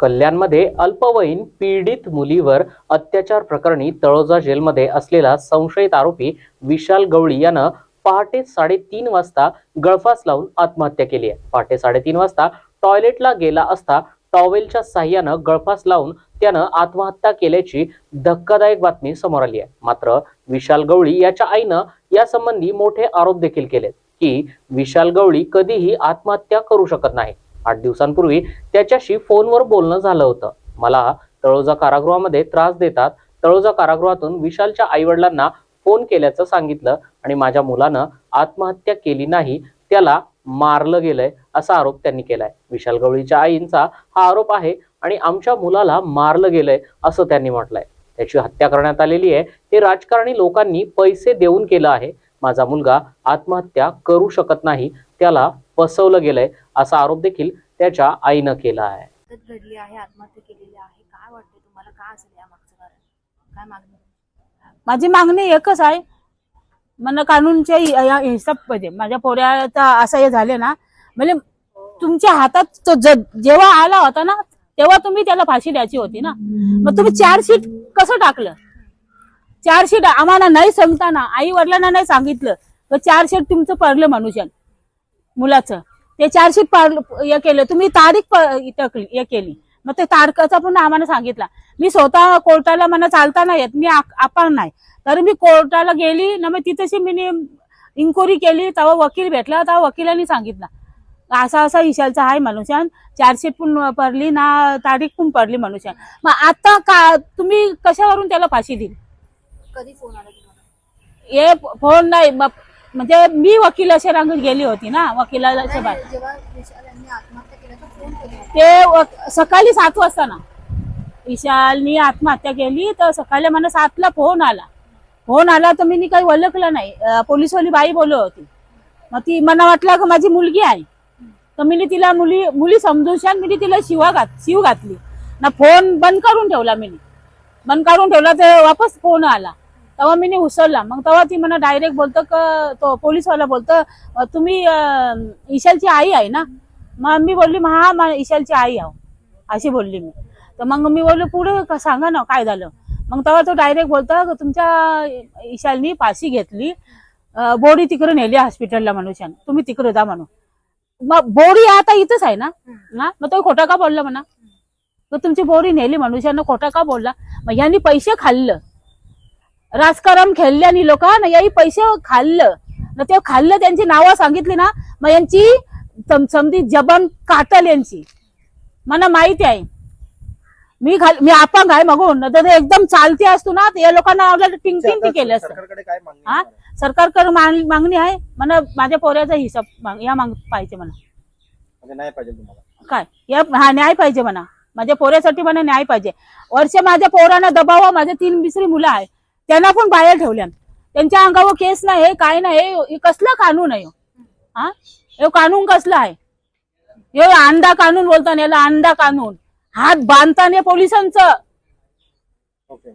कल्याणमध्ये अल्पवयीन पीडित मुलीवर अत्याचार प्रकरणी तळोजा जेलमध्ये असलेला संशयित आरोपी विशाल गवळी यानं पहाटे साडेतीन वाजता गळफास लावून आत्महत्या केली आहे. पहाटे साडेतीन वाजता टॉयलेटला गेला असता टॉवेलच्या साह्यानं गळफास लावून त्यानं आत्महत्या केल्याची धक्कादायक बातमी समोर आली आहे. मात्र विशाल गवळी याच्या आईनं यासंबंधी मोठे आरोप देखील केलेत की विशाल गवळी कधीही आत्महत्या करू शकत नाही. आठ दिवसांपूर्वी त्याच्याशी फोनवर बोलणं झालं होतं. मला तळोजा कारागृहामध्ये त्रास देतात. तळोजा कारागृहातून विशालच्या आईवडिलांना फोन केल्याचं सांगितलं आणि माझ्या मुलानं आत्महत्या केली नाही त्याला मारलं गेलंय असा आरोप त्यांनी केलाय. विशाल गवळीच्या आईंचा हा आरोप आहे आणि आमच्या मुलाला मारलं गेलंय असं त्यांनी म्हटलंय. त्याची हत्या करण्यात आलेली आहे. हे राजकारणी लोकांनी पैसे देऊन केलं आहे. माझा मुलगा आत्महत्या करू शकत नाही त्याला फसवलं गेलंय असा आरोप देखील त्याच्या आईनं केला आहे. घडली आहे आत्महत्या केलेली आहे. काय वाटते तुम्हाला? काय असेल या मागचं कारण? काय मागणी? माझी मागणी एकच आहे. मला कानूनच्या या हिसाब पाहिजे माझ्या पोऱ्याचा असं हे झाले ना म्हणजे तुमच्या हातात तो जेव्हा आला होता ना तेव्हा तुम्ही त्याला फाशी द्यायची होती ना. मग तुम्ही चार्जशीट कसं टाकलं? चार्जशीट आम्हाला नाही सांगताना आई वडिलांना नाही सांगितलं. तर चार्जशीट तुमचं पडलं मनुष्य मुलाचं. ते चार्जशीट पडलं हे केलं. तुम्ही तारीख प- हे केली. मग ते तारखाचा पण आम्हाला सांगितला. मी स्वतः कोर्टाला मला चालता नाही येत मी आपण नाही. तर मी कोर्टाला गेली ना मग तिथेशी मी इन्क्वायरी केली तेव्हा वकील भेटला तेव्हा वकिलांनी सांगितलं. असा असा इशालचा आहे मनुष्यान चार्जशीट पण पडली ना तारीख पण पडली मनुष्यान मग आता का तुम्ही कशावरून त्याला फाशी दिली? कधी फोन आला तुम्हाला हे फोन नाही मग- म्हणजे मी वकिलाच्या रांगेत गेली होती ना वकिलाच्या बाहेर. जेव्हा विशाल यांनी आत्महत्या केल्याचा फोन केला ते व- सकाळी सात वाजता ना. विशालनी आत्महत्या केली तर सकाळी मला सातला फोन आला. फोन आला तर मी काही ओळखलं नाही. अं, पोलीसवाली बाई बोलत होती. मग ती मला वाटलं का माझी मुलगी आहे. तर मी तिला मुली मुली समजून शान मी तिला शिवा घात शिव घातली. ना फोन बंद करून ठेवला मी बंद करून ठेवला तर वापस फोन आला. तेव्हा मी उसळला. मग तेव्हा ती मला डायरेक्ट बोलतो का तो पोलीसवाला बोलतो तुम्ही ईशालची आई आहे ना? मग मी बोलली हा मा- ईशालची आई आहो. अशी बोलली मी. तर मग मी बोललो पुढे सांगा ना काय झालं? मग तेव्हा तो डायरेक्ट बोलतो तुमच्या ईशालनी पाशी घेतली. बोडी तिकडे नेली हॉस्पिटलला मनुष्यानं. तुम्ही तिकडे जा म्हणू मग बोडी आता इथंच आहे ना? ना? मग तो खोटा का बोलला म्हणा? तुमची बोरी नेली मनुष्यानं खोटा का बोलला? मग यांनी पैसे खाल्लं. राजकारण खेळल्यानी लोक ना याही पैसे खाल्लं. ना ते खाल्लं त्यांची नावं सांगितली ना मग यांची सम- समधी जबान काटल यांची. मला माहिती आहे. मी घाल मी अपंग आहे मगून तर ते एकदम चालती असतो ना या लोकांना आपल्याला टिंग टिंग केलं असतं. हा? सरकारकडे माग- मागणी आहे? मला माझ्या पोऱ्याचा हिसाब माग- या माग पाहिजे मला. म्हणजे नाही पाहिजे तुम्हाला. काय? या हा न्याय पाहिजे म्हणा माझ्या पोऱ्यासाठी मला न्याय पाहिजे. वर्ष माझ्या पोरांना दबावा माझ्या तीन बिसरी मुलं आहे. त्यांना पण बाहेर ठेवल्या त्यांच्या अंगावर केस नाही हे काय नाही हे- कसलं कानून आहे हो? हा? हे? कानून कसलं आहे? हे अंडा कानून बोलताना याला अंडा कानून. हात बांधताना पोलिसांचं. ओके